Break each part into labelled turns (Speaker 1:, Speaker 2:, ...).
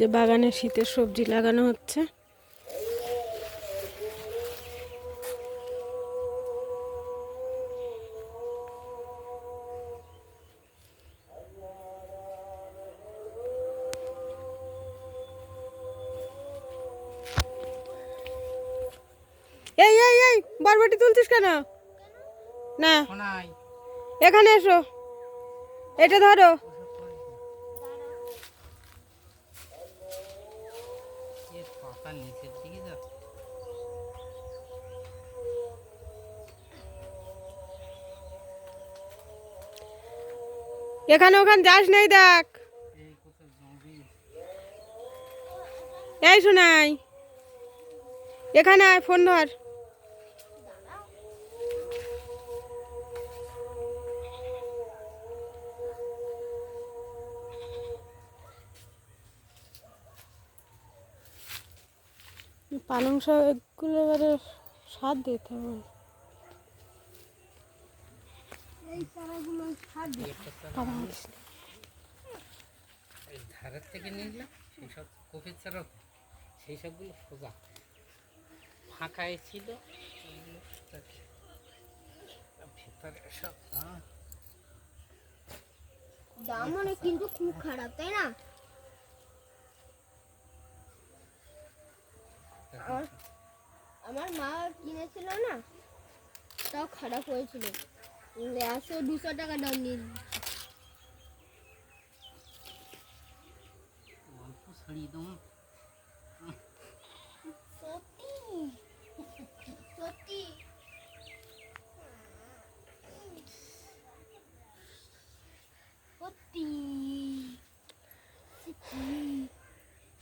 Speaker 1: যে বাগানে শীতের সবজি লাগানো হচ্ছে। এই এই এই বরবটি তুলছিস কেন? না। এখানে এসো। এটা ধরো।
Speaker 2: পাতা নিচের দিকে যাচ্ছে
Speaker 1: এখানে ওখান যাস নাই দেখ।
Speaker 2: এই
Speaker 1: এই শোনাই এখানে আয় ফোন ধর। পালং শাকগুলো এবারে স্বাদ দিতে হবে। বাবা আনিস নি।
Speaker 2: এই ধারের থেকে নিলাম সেই সব কপির চারা সেই সবগুলো সোজা। ফাঁকা ছিল ভেতরে সব হ্যাঁ।
Speaker 3: দাম মানে কিন্তু খুব খারাপ তাই না? আমার মা কিনেছিল না তাও খারাপ হয়েছিল। একশো দুশো টাকা দাম নিয়ে
Speaker 2: ছাড়িয়ে
Speaker 3: সত্যি? সত্যি? সত্যি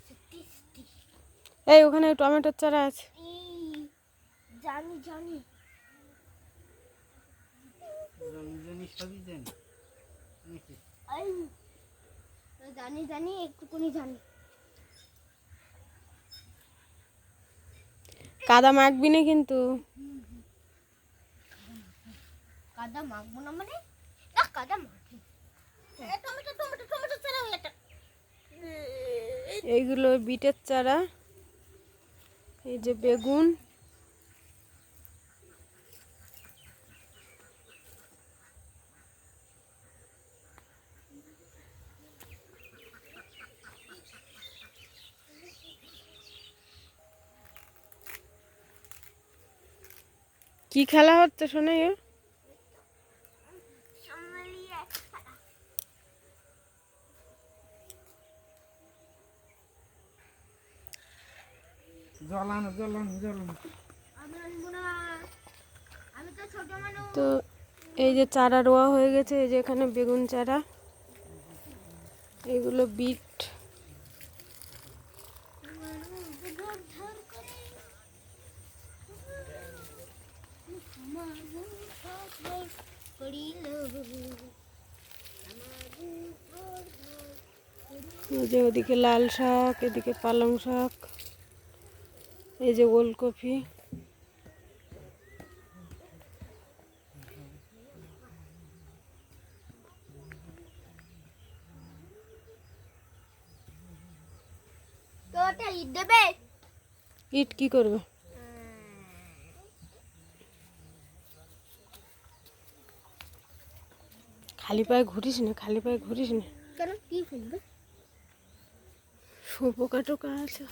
Speaker 3: সত্যি সত্যি
Speaker 1: এই ওখানে টমেটোর চারা আছে।
Speaker 3: জানি জানি।
Speaker 2: জানি
Speaker 3: জানি জানি। একটুকুনি জানি।
Speaker 1: কাদা মাখবি না কিন্তু?
Speaker 3: কাদা মাখবো না মানে? না কাদা মাখি। এ, টমেটো টমেটো টমেটো ছাড়া
Speaker 1: এইগুলো বিটের চারা। এই যে বেগুন। কি খেলা হচ্ছে শোনে এ?
Speaker 2: জলানো জলানো জলানো
Speaker 3: আমি আনব না। আমি তো ছোট মানুষ।
Speaker 1: তো এই যে চারা রোয়া হয়ে গেছে এই যে এখানে বেগুন চারা। এগুলো বিট। এই যে ওদিকে লাল শাক এদিকে পালং শাক। এই যে ওলকপি ইট কি করবে? খালি পায়ে ঘুরিস না খালি পায়ে ঘুরিস না।
Speaker 3: কেন কি শুনবে
Speaker 1: শুয়োপোকা টোকা আছে।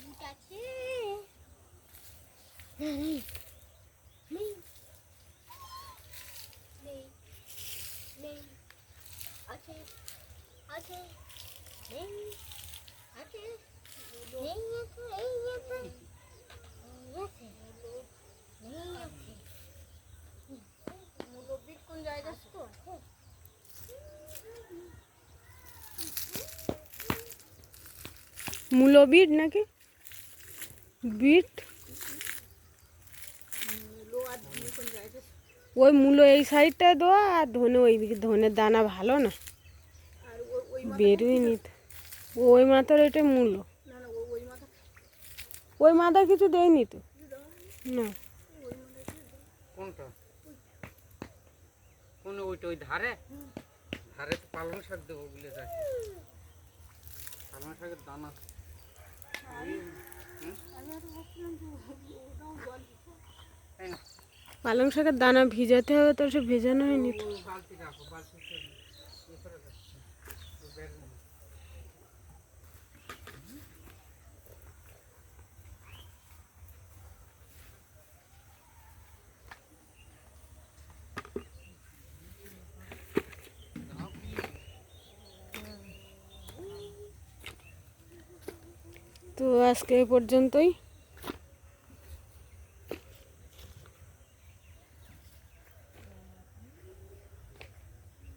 Speaker 3: ঈদ আছে নেই নেই নেই নেই আছে আছে
Speaker 1: মূলো বিট নাকি? বিট? ওই মূলো এই সাইডটায় দেওয়া আর ধনে ওই ধনের দানা ভালো না। বেরোয়নি ওই মাথার এটা মূলো। ওই মাথা কিছু দেয়নি তো। না।
Speaker 2: কোনটা? কোন ওইটা ওই ধারে? ধারে তো পালং শাক দেবো বলে যায় পালং শাকের দানা?
Speaker 1: পালং শাকের দানা ভিজাতে হবে তো সে ভেজানো হয়নি তো। তো আজকে এ পর্যন্তই।